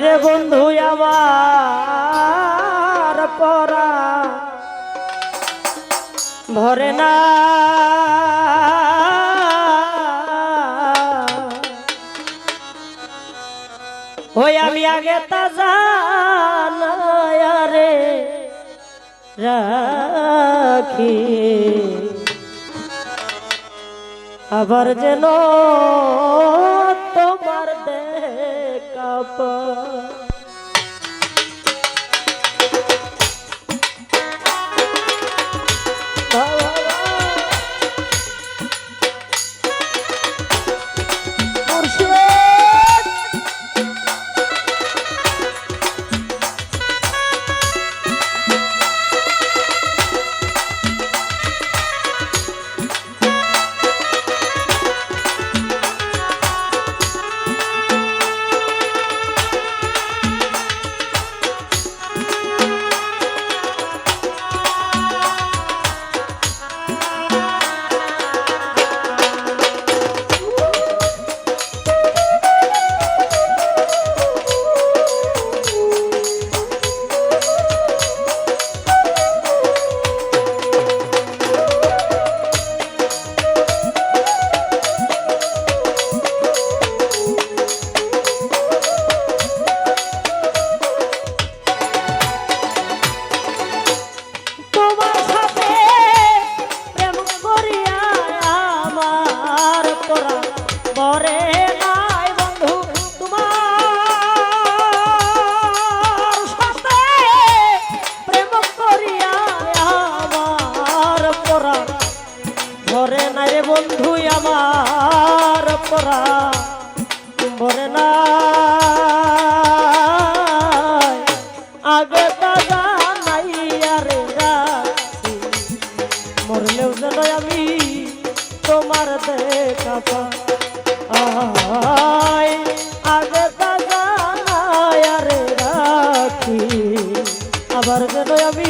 রে বন্ধু আমার পরা। ভরে না। ওই আমি আগে তা রে রাখি। আবার যেন তোমার apa আগে রাখি। আবার যেন আমি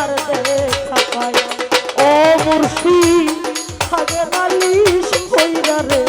আর দেখা পাই ও মুর্শি হাজার মালিশ হইরা রে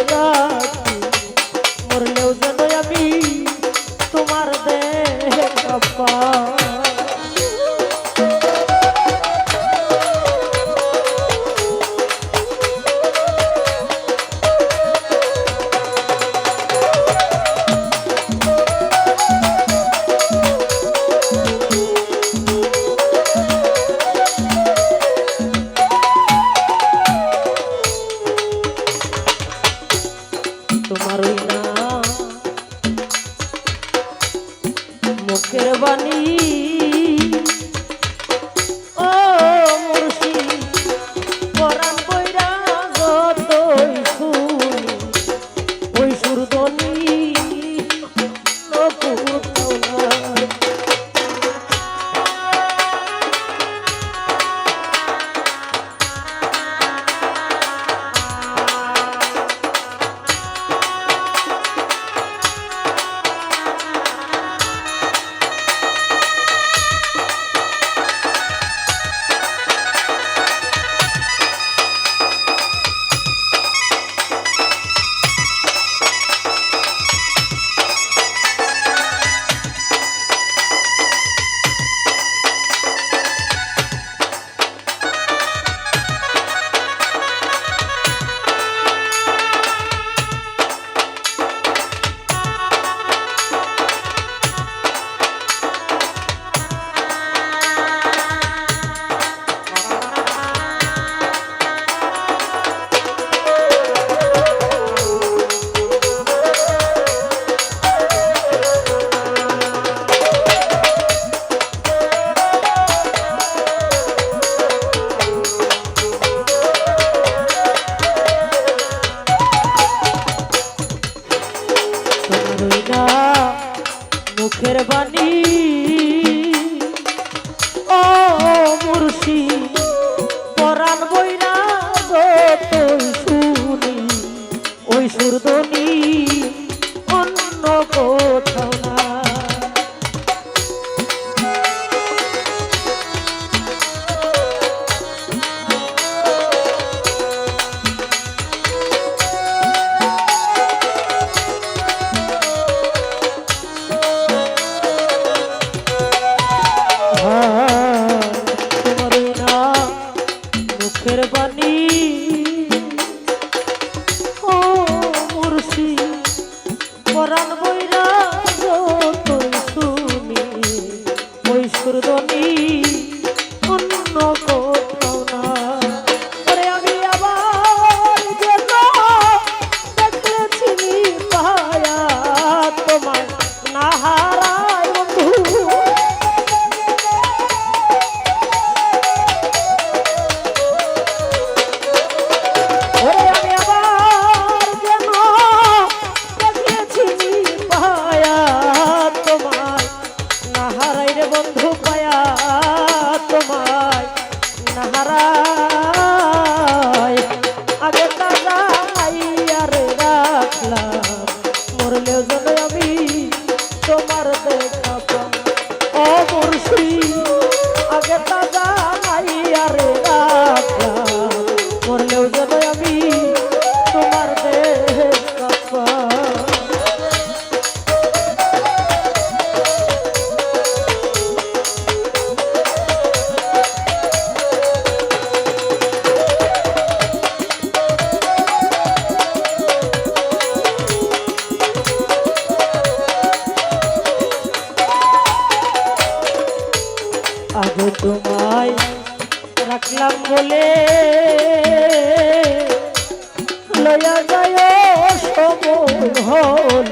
হল।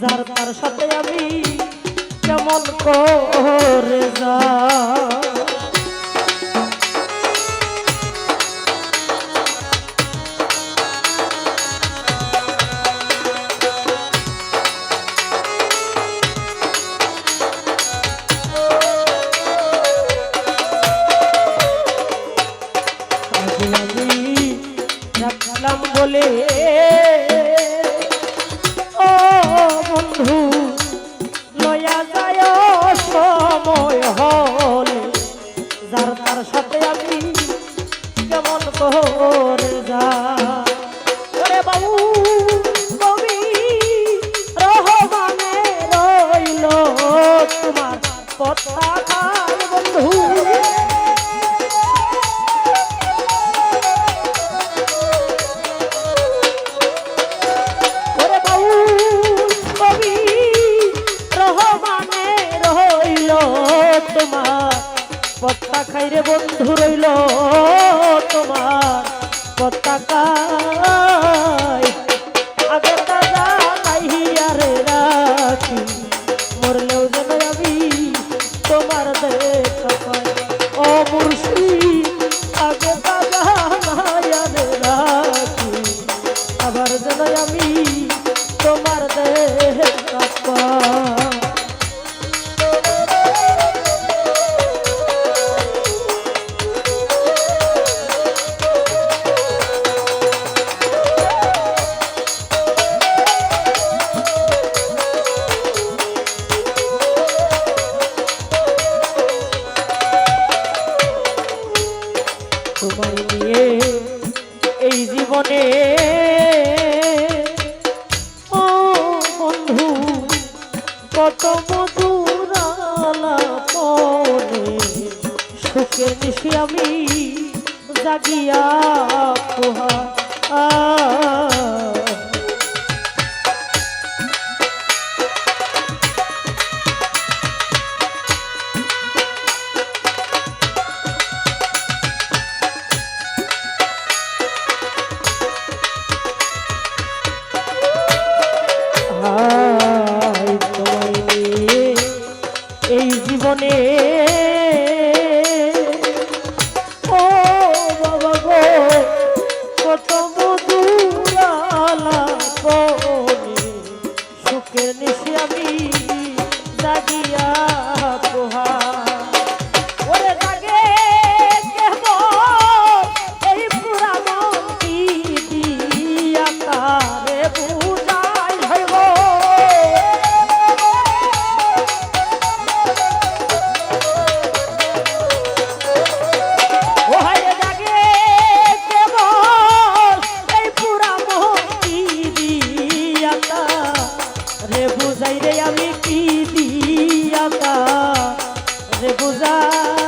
যার তার সাথে আমি কেমন করে যা আসলাম বলে। ও বন্ধু নয়া যায়, সময় হল। যার তার সাথে আমি কেমন করে যা কত তোমায় নিয়ে এই জীবনে। ও বন্ধু, কত মধুর আলাপনে সুখে নিশি আমি জাগিয়া পোহা আ রোজা